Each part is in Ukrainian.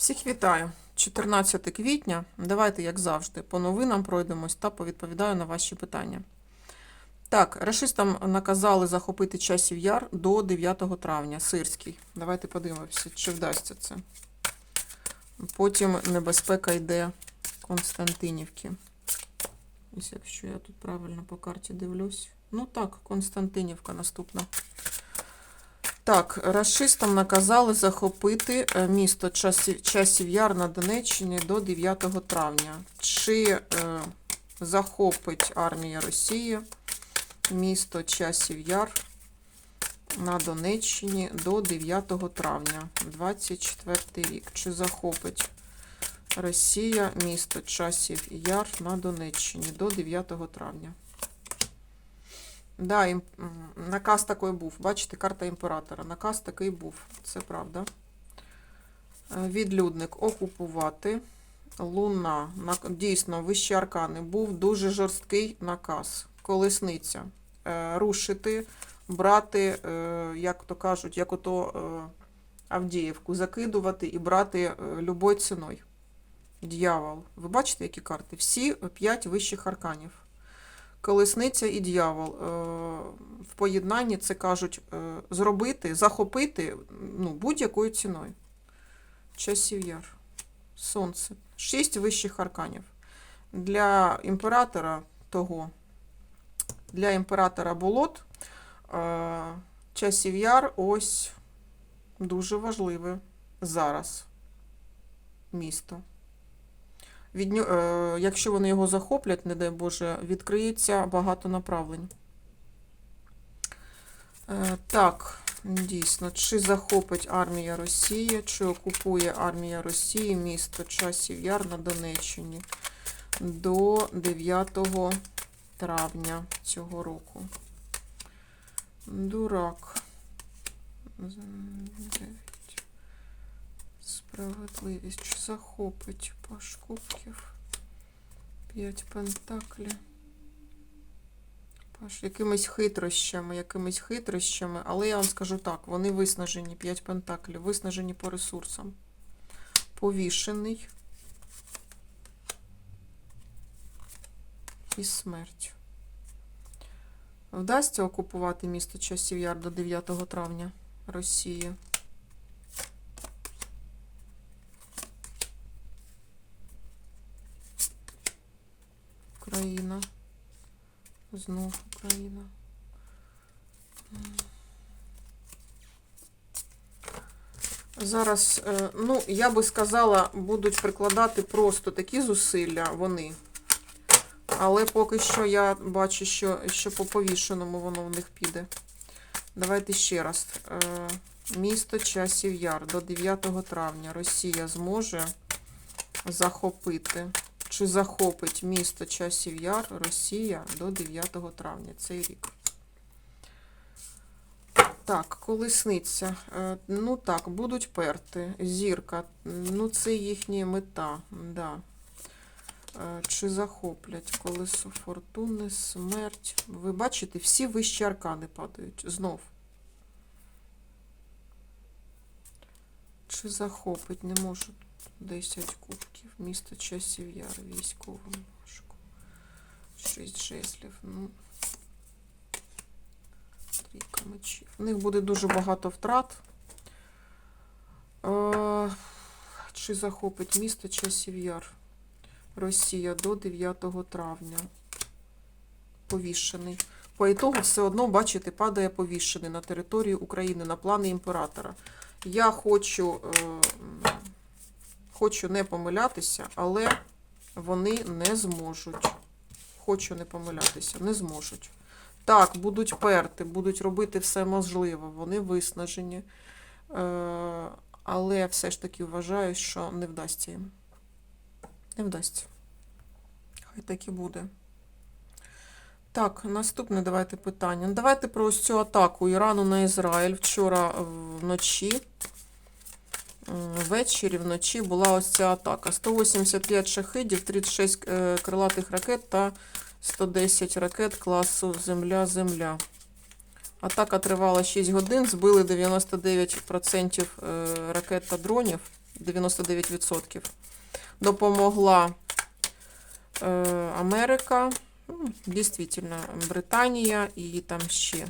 Всіх вітаю. 14 квітня. Давайте, як завжди, по новинам пройдемось та повідповідаю на ваші питання. Так, рашистам наказали захопити часів яр до 9 травня. Сирський. Давайте подивимося, чи вдасться це. Потім небезпека йде Константинівки. Ось якщо я тут правильно по карті дивлюсь. Ну так, Константинівка наступна. Так, рашистам наказали захопити е, місто Часів Яр на Донеччині до 9 травня. Чи е, захопить армія Росії місто Часів Яр на Донеччині до 9 травня 24 рік? Чи захопить Росія місто Часів Яр на Донеччині до 9 травня? Да, ім- наказ такий був. Бачите, карта імператора. Наказ такий був. Це правда. Е, Відлюдник окупувати. Луна. Дійсно, вищі аркани. Був дуже жорсткий наказ. Колесниця. Е, Рушити, брати, е, як то кажуть, як ото Авдіївку, закидувати і брати любою ціною. Дьявол. Ви бачите, які карти? Всі п'ять вищих арканів. Колесниця і дьявол. Е, В поєднанні це кажуть е, зробити, захопити ну, будь-якою ціною. Часів яр. Сонце. Шість вищих арканів. Для імператора того, для імператора болот, е, часів яр ось дуже важливе зараз місто. Від, е, якщо вони його захоплять, не дай Боже, відкриється багато направлень. Е, так, дійсно, чи захопить армія Росії, чи окупує армія Росії місто Часів Яр на Донеччині до 9 травня цього року. Дурак. Справедливість. Захопить паш кубків? П'ять пентаклів. Паш, якимись хитрощами, якимись хитрощами, але я вам скажу так, вони виснажені, п'ять пентаклів, виснажені по ресурсам. Повішений. І смерть. Вдасться окупувати місто Часів Яр до 9 травня Росії. Україна. Знов Україна. Зараз, е, ну, я би сказала, будуть прикладати просто такі зусилля вони. Але поки що я бачу, що, що по повішеному воно в них піде. Давайте ще раз. Е, Місто Часів Яр до 9 травня Росія зможе захопити чи захопить місто Часів Яр Росія до 9 травня цей рік. Так, колесниця. Е, Ну так, будуть перти. Зірка. Ну, це їхня мета. Да. Е, Чи захоплять колесо фортуни, смерть. Ви бачите, всі вищі аркани падають. Знов. Чи захопить? Не можу 10 кубків. Місто часів яр, військовим важко. 6 жезлів. Ну. Трійка мечів. У них буде дуже багато втрат. Е, Чи захопить місто часів яр? Росія до 9 травня. Повішений. По ітогу все одно, бачите, падає повішений на території України, на плани імператора. Я хочу, е, хочу не помилятися, але вони не зможуть. Хочу не помилятися, не зможуть. Так, будуть перти, будуть робити все можливе, вони виснажені. Е, але все ж таки вважаю, що не вдасться їм. Не вдасться. Хай так і буде. Так, наступне давайте питання. Давайте про ось цю атаку Ірану на Ізраїль. Вчора вночі, ввечері вночі була ось ця атака. 185 шахидів, 36 е, крилатих ракет та 110 ракет класу Земля-Земля. Атака тривала 6 годин, збили 99% е, ракет та дронів. 99%. Допомогла е, Америка, ну, дійсно, Британія і там ще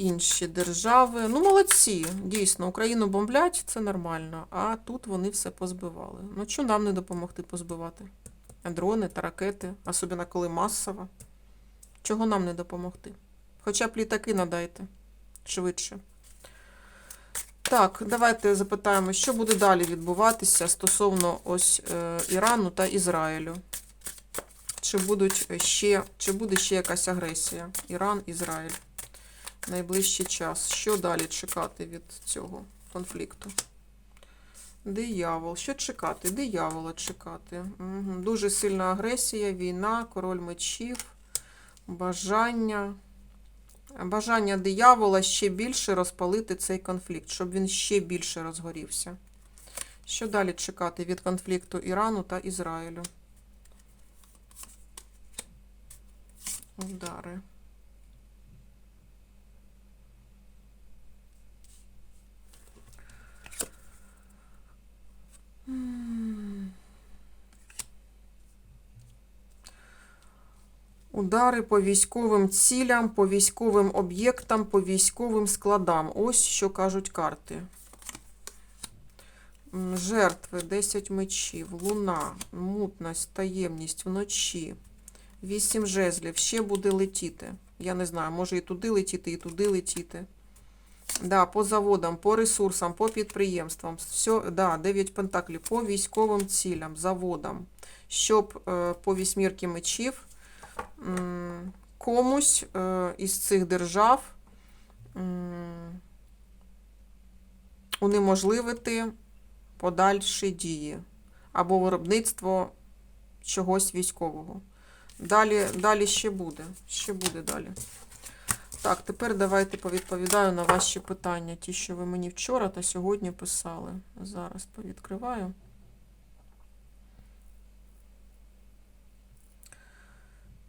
інші держави. Ну, молодці, дійсно, Україну бомблять, це нормально, а тут вони все позбивали. Ну, що нам не допомогти позбивати? Дрони та ракети, особливо коли масово. Чого нам не допомогти? Хоча б літаки надайте швидше. Так, давайте запитаємо, що буде далі відбуватися стосовно ось е, Ірану та Ізраїлю. Чи, будуть ще, чи буде ще якась агресія? Іран, Ізраїль. Найближчий час. Що далі чекати від цього конфлікту? Диявол. Що чекати? Диявола чекати. Угу. Дуже сильна агресія, війна, король мечів, бажання. Бажання диявола ще більше розпалити цей конфлікт, щоб він ще більше розгорівся. Що далі чекати від конфлікту Ірану та Ізраїлю? Удари. Удари по військовим цілям, по військовим об'єктам, по військовим складам. Ось що кажуть карти. Жертви, 10 мечів, луна, мутність, таємність вночі. 8 жезлів. Ще буде летіти. Я не знаю, може і туди летіти, і туди летіти. Да, по заводам, по ресурсам, по підприємствам. Все, да, 9 пентаклів, по військовим цілям, заводам. Щоб е, по вісьмірки мечів комусь е, із цих держав унеможливити подальші дії або виробництво чогось військового. Далі, далі ще буде. Ще буде далі. Так, тепер давайте повідповідаю на ваші питання. Ті, що ви мені вчора та сьогодні писали. Зараз повідкриваю.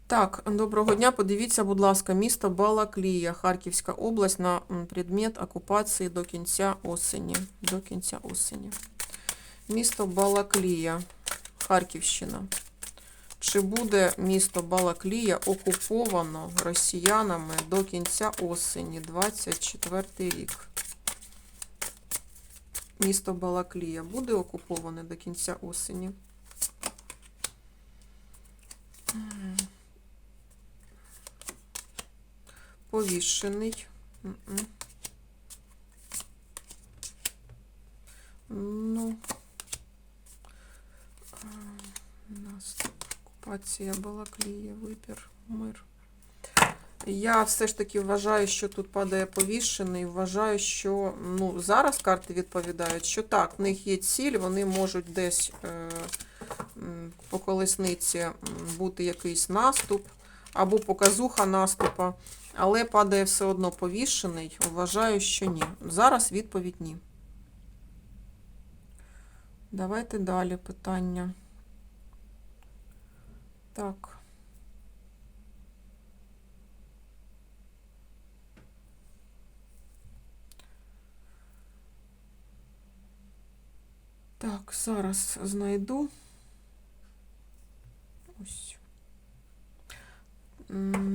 Так, доброго дня. Подивіться, будь ласка, місто Балаклія, Харківська область на предмет окупації до кінця осені. До кінця осені. Місто Балаклія, Харківщина. Чи буде місто Балаклія окуповано росіянами до кінця осені, 24 рік? Місто Балаклія буде окуповане до кінця осені? Повішений. М-м. Ну, а, наступ. Окупація Балаклія, вибір, мир. Я все ж таки вважаю, що тут падає повішений. Вважаю, що ну, зараз карти відповідають, що так, в них є ціль, вони можуть десь е, по колесниці бути якийсь наступ або показуха наступа, але падає все одно повішений. Вважаю, що ні. Зараз відповідь ні. Давайте далі питання. Так. Так, зараз знайду. Ось.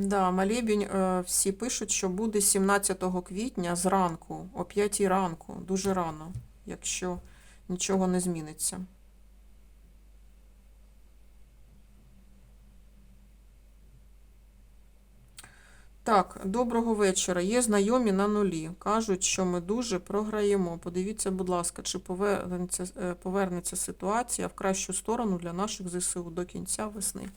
Да, молебень е, всі пишуть, що буде 17 квітня зранку, о 5 ранку, дуже рано, якщо нічого не зміниться. Так, доброго вечора. Є знайомі на нулі. Кажуть, що ми дуже програємо. Подивіться, будь ласка, чи повернеться, е, повернеться ситуація в кращу сторону для наших ЗСУ до кінця весни.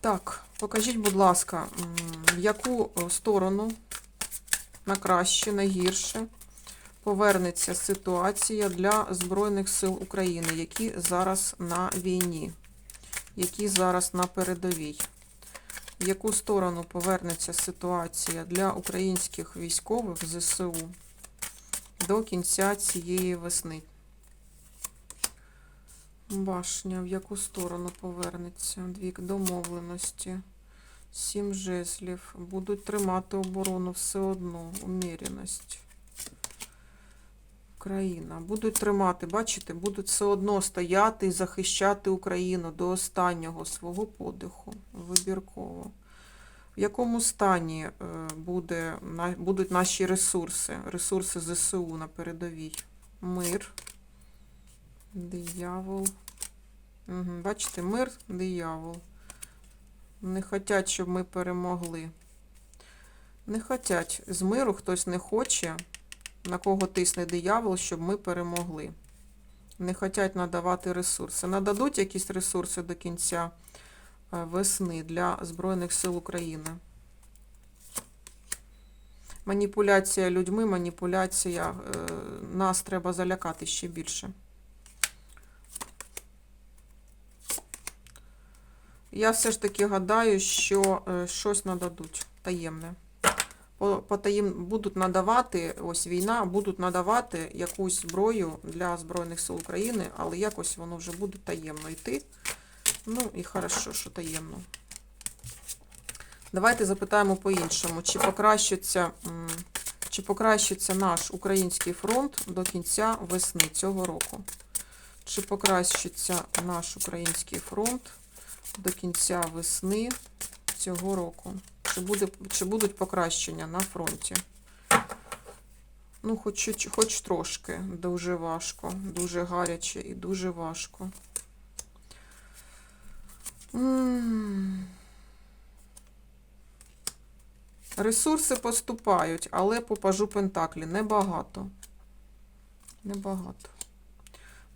Так, покажіть, будь ласка, в яку е, сторону на краще, на гірше повернеться ситуація для Збройних сил України, які зараз на війні, які зараз на передовій. В яку сторону повернеться ситуація для українських військових ЗСУ до кінця цієї весни? Башня, в яку сторону повернеться? Дві домовленості. Сім жезлів. Будуть тримати оборону все одно. Уміряність. Україна. Будуть тримати, бачите, будуть все одно стояти і захищати Україну до останнього свого подиху. Вибірково. В якому стані е, буде, будуть наші ресурси, ресурси ЗСУ на передовій? Мир, диявол. Угу, бачите, мир, диявол. Не хотять, щоб ми перемогли. Не хотять. З миру хтось не хоче, на кого тисне диявол, щоб ми перемогли. Не хотять надавати ресурси. Нададуть якісь ресурси до кінця е, весни для Збройних сил України. Маніпуляція людьми, маніпуляція. е, Нас треба залякати ще більше. Я все ж таки гадаю, що е, щось нададуть таємне. По, по. Будуть надавати, ось війна, будуть надавати якусь зброю для Збройних сил України, але якось воно вже буде таємно йти. Ну і хорошо, що таємно. Давайте запитаємо по-іншому, чи покращиться, чи покращиться наш український фронт до кінця весни цього року? Чи покращиться наш український фронт до кінця весни цього року? Чи, буде, чи будуть покращення на фронті? Ну, хоч, хоч трошки. Дуже важко, дуже гаряче і дуже важко. Ресурси поступають, але по пажу Пентаклі небагато. Небагато.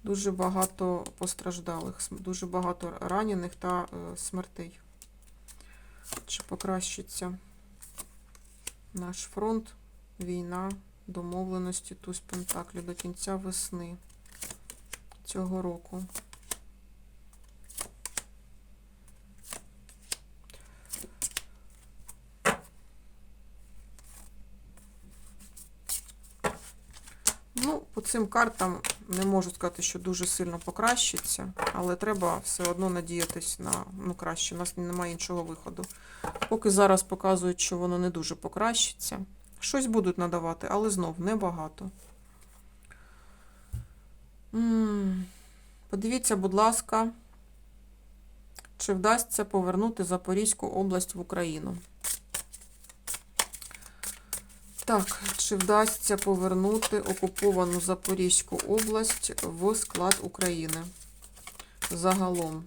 Дуже багато постраждалих, дуже багато ранених та е, смертей. Чи покращиться наш фронт, війна, домовленості туз Пентаклі до кінця весни цього року? Ну, по цим картам не можу сказати, що дуже сильно покращиться, але треба все одно надіятись на ну, краще. У нас немає іншого виходу. Поки зараз показують, що воно не дуже покращиться. Щось будуть надавати, але знов небагато. М, Подивіться, будь ласка, чи вдасться повернути Запорізьку область в Україну. Так, чи вдасться повернути окуповану Запорізьку область в склад України? Загалом,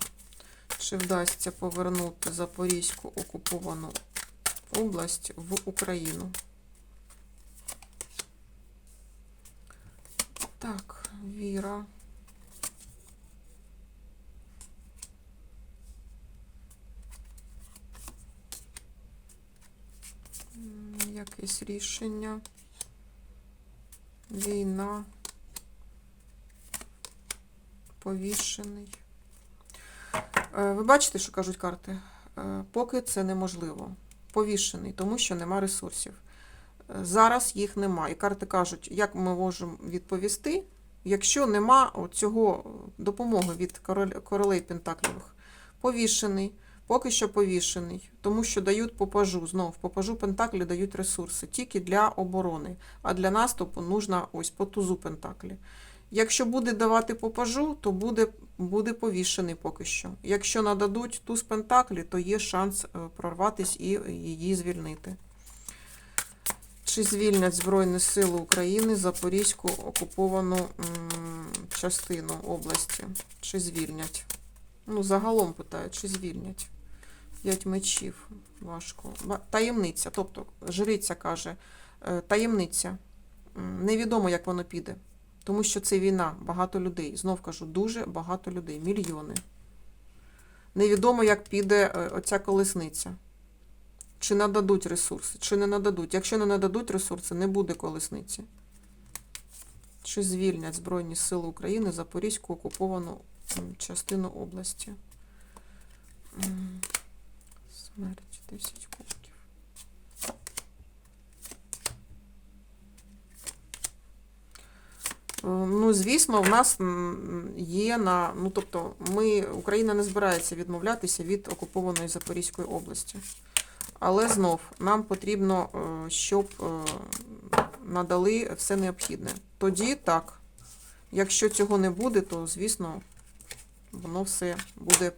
чи вдасться повернути Запорізьку окуповану область в Україну? Так, Віра. М, Якесь рішення. Війна. Повішений. Е, Ви бачите, що кажуть карти? Е, Поки це неможливо. Повішений, тому що нема ресурсів. Е, Зараз їх немає. І карти кажуть, як ми можемо відповісти, якщо нема цього допомоги від королей Пентаклівих. Повішений, поки що повішений, тому що дають по пажу. Знов по Пентаклі дають ресурси тільки для оборони, а для наступу нужна ось по тузу Пентаклі. Якщо буде давати по пажу, то буде, буде повішений поки що. Якщо нададуть туз Пентаклі, то є шанс е, прорватись і її звільнити. Чи звільнять Збройні Сили України Запорізьку окуповану частину області? Чи звільнять? Ну, загалом питаю, чи звільнять? П'ять мечів. Важко. Таємниця. Тобто, жриця каже, е, таємниця. Невідомо, як воно піде. Тому що це війна, багато людей. Знов кажу, дуже багато людей, мільйони. Невідомо, як піде е, оця колесниця. Чи нададуть ресурси, чи не нададуть. Якщо не нададуть ресурси, не буде колесниці. Чи звільнять Збройні Сили України Запорізьку окуповану частину області? Смерть 10 кубків. Е, Ну, звісно, в нас є на. Ну, тобто, ми, Україна не збирається відмовлятися від окупованої Запорізької області. Але знов нам потрібно, е, щоб е, надали все необхідне. Тоді так. Якщо цього не буде, то звісно воно все буде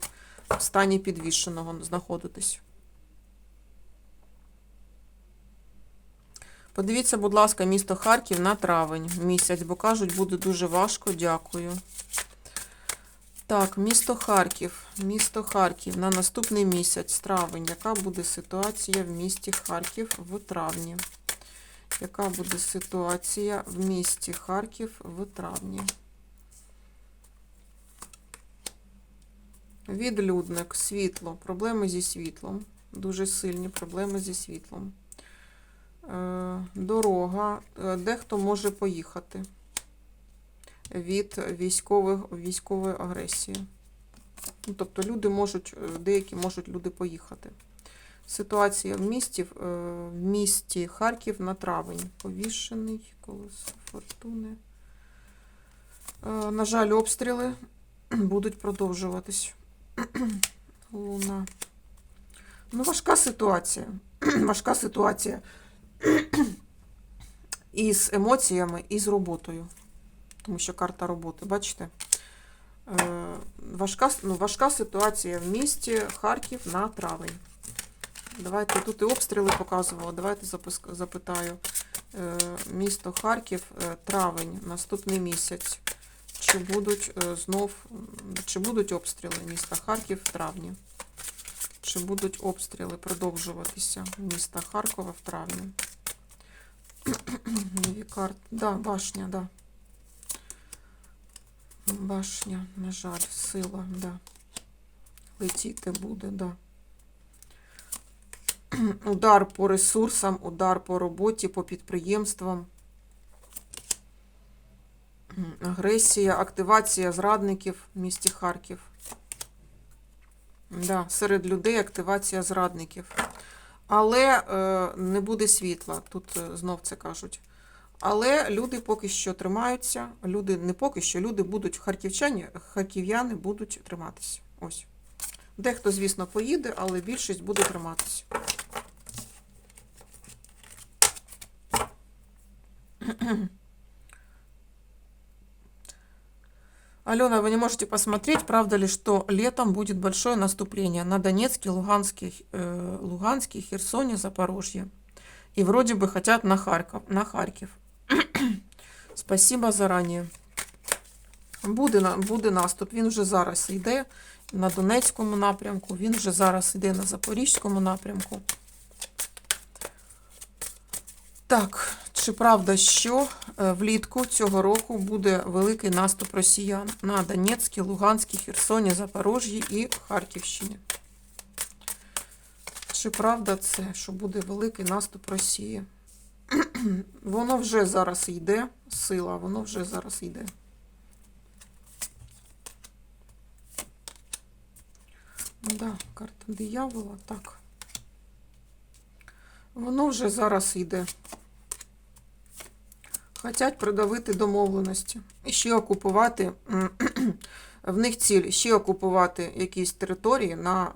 в стані підвішеного знаходитись. Подивіться, будь ласка, місто Харків на травень місяць, бо кажуть, буде дуже важко. Дякую. Так, місто Харків. Місто Харків на наступний місяць, травень. Яка буде ситуація в місті Харків в травні? Яка буде ситуація в місті Харків в травні? Відлюдник, світло, проблеми зі світлом. Дуже сильні проблеми зі світлом. Е, Дорога. Е, Дехто може поїхати від військових, військової агресії. Ну, тобто люди можуть, е, деякі можуть люди поїхати. Ситуація в місті, в місті Харків на травень. Повішений, колесо фортуни. На жаль, обстріли будуть продовжуватись. Луна. Ну, важка ситуація. Важка ситуація і з емоціями, і з роботою. Тому що карта роботи, бачите? Е, важка, ну, важка ситуація в місті Харків на травень. Давайте тут і обстріли показувала. Давайте запитаю. Е, місто Харків, е, травень, наступний місяць. Чи будуть знов, чи будуть обстріли міста Харків в травні? Чи будуть обстріли продовжуватися міста Харкова в травні? Нові карти. Да, башня, да. Башня, на жаль, сила, да. Летіти буде, да. Удар по ресурсам, удар по роботі, по підприємствам. Агресія, активація зрадників в місті Харків. Да, серед людей активація зрадників. Але е, не буде світла, тут е, знов це кажуть. Але люди поки що тримаються. Люди не поки що, люди будуть харківчані, харків'яни будуть триматися. Ось. Дехто, звісно, поїде, але більшість буде триматися. Алена, вы не можете посмотреть, правда ли, что летом будет большое наступление на Донецкий, Луганский, э, Луганский, Херсоне, Запорожье. И вроде бы хотят на Харьков. На Харьков. Спасибо заранее. Буде, на- буде наступ. Він вже зараз йде на Донецькому напрямку, він вже зараз йде на Запорізькому напрямку. Так, чи правда, що е, влітку цього року буде великий наступ росіян на Донецькій, Луганській, Херсоні, Запорожжі і Харківщині? Чи правда це, що буде великий наступ Росії? Воно вже зараз йде, сила, воно вже зараз йде. Да, карта диявола, так. Воно вже зараз йде. Хотять придавити домовленості. І ще окупувати. В них ціль ще окупувати якісь території, на,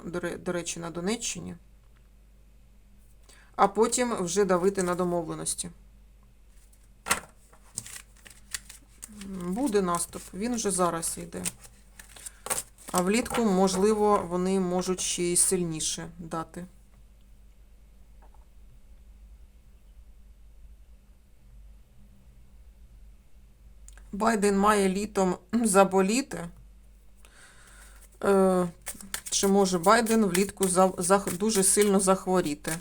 до речі, на Донеччині, а потім вже давити на домовленості. Буде наступ, він вже зараз йде. А влітку, можливо, вони можуть ще й сильніше дати. Байден має літом заболіти. Е, Чи може Байден влітку за, зах- дуже сильно захворіти?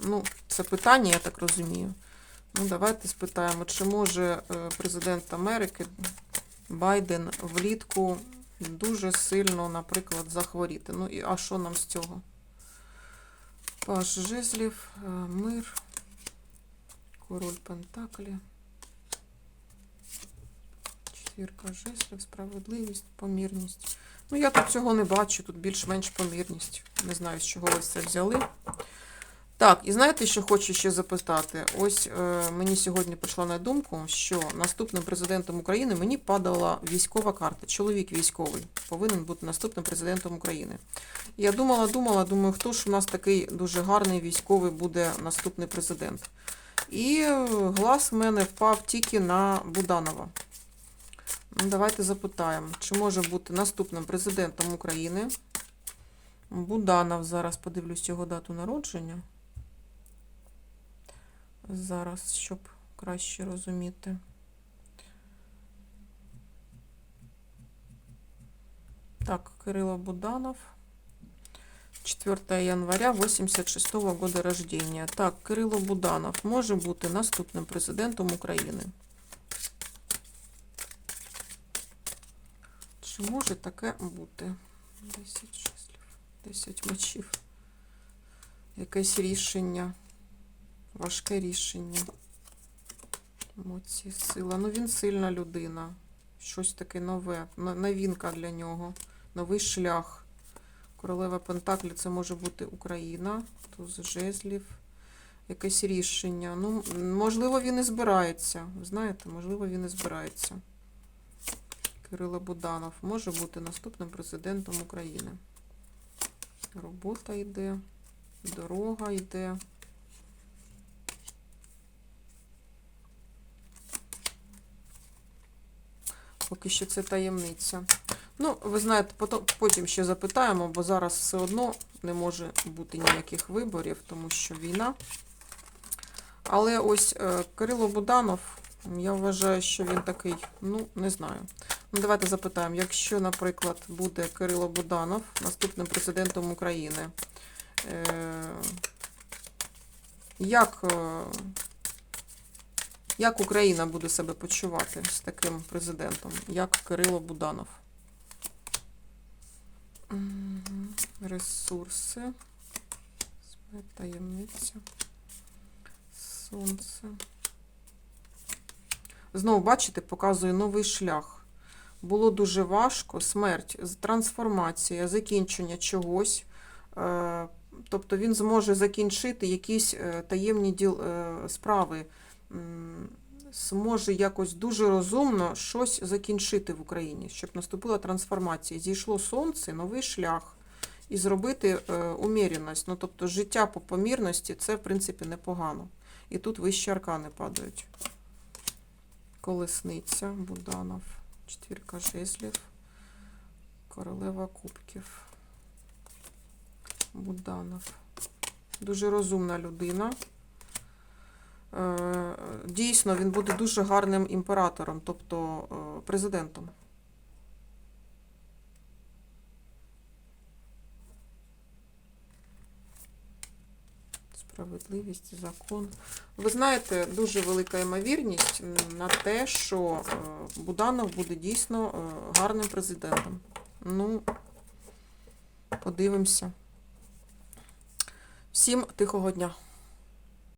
Ну, це питання, я так розумію. Ну, давайте спитаємо, чи може е, президент Америки Байден влітку дуже сильно, наприклад, захворіти. Ну, і а що нам з цього? Паш жезлів, е, мир, король Пентаклі. Четвірка жезлів, справедливість, помірність. Ну, я тут цього не бачу, тут більш-менш помірність. Не знаю, з чого ви це взяли. Так, і знаєте, що хочу ще запитати? Ось е, мені сьогодні прийшла на думку, що наступним президентом України мені падала військова карта. Чоловік військовий повинен бути наступним президентом України. Я думала, думала, думаю, хто ж у нас такий дуже гарний військовий буде наступний президент. І е, глаз в мене впав тільки на Буданова. Давайте запитаємо, чи може бути наступним президентом України. Буданов, зараз подивлюсь його дату народження. Зараз, щоб краще розуміти. Так, Кирило Буданов. 4 января 86 года рождения. Так, Кирило Буданов може бути наступним президентом України. Може таке бути? 10 числів, 10 мечів. Якесь рішення. Важке рішення. Емоції, сила. Ну, він сильна людина. Щось таке нове. но- Новинка для нього. Новий шлях. Королева Пентаклі це може бути Україна. Туз жезлів. Якесь рішення. Ну, можливо, він і збирається. Знаєте, можливо, він і збирається. Кирило Буданов може бути наступним президентом України. Робота йде, дорога йде. Поки що це таємниця. Ну, ви знаєте, потім ще запитаємо, бо зараз все одно не може бути ніяких виборів, тому що війна. Але ось е, Кирило Буданов, я вважаю, що він такий, ну, не знаю. Ну, давайте запитаємо, якщо, наприклад, буде Кирило Буданов наступним президентом України, е, як, е, як Україна буде себе почувати з таким президентом, як Кирило Буданов? Ресурси. Таємниця. Сонце. Знову, бачите, показує новий шлях. Було дуже важко. Смерть, трансформація, закінчення чогось. Е, Тобто він зможе закінчити якісь е, таємні діл, е, справи. Зможе якось дуже розумно щось закінчити в Україні, щоб наступила трансформація. Зійшло сонце, новий шлях. І зробити уміряність. Ну, тобто життя по помірності це, в принципі, непогано. І тут вищі аркани падають. Колесниця, Буданов, четвірка жезлів, королева кубків. Буданов. Дуже розумна людина. Е, Дійсно, він буде дуже гарним імператором, тобто е, президентом. Справедливість, закон. Ви знаєте, дуже велика ймовірність на те, що е, Буданов буде дійсно е, гарним президентом. Ну, подивимося. Всім тихого дня.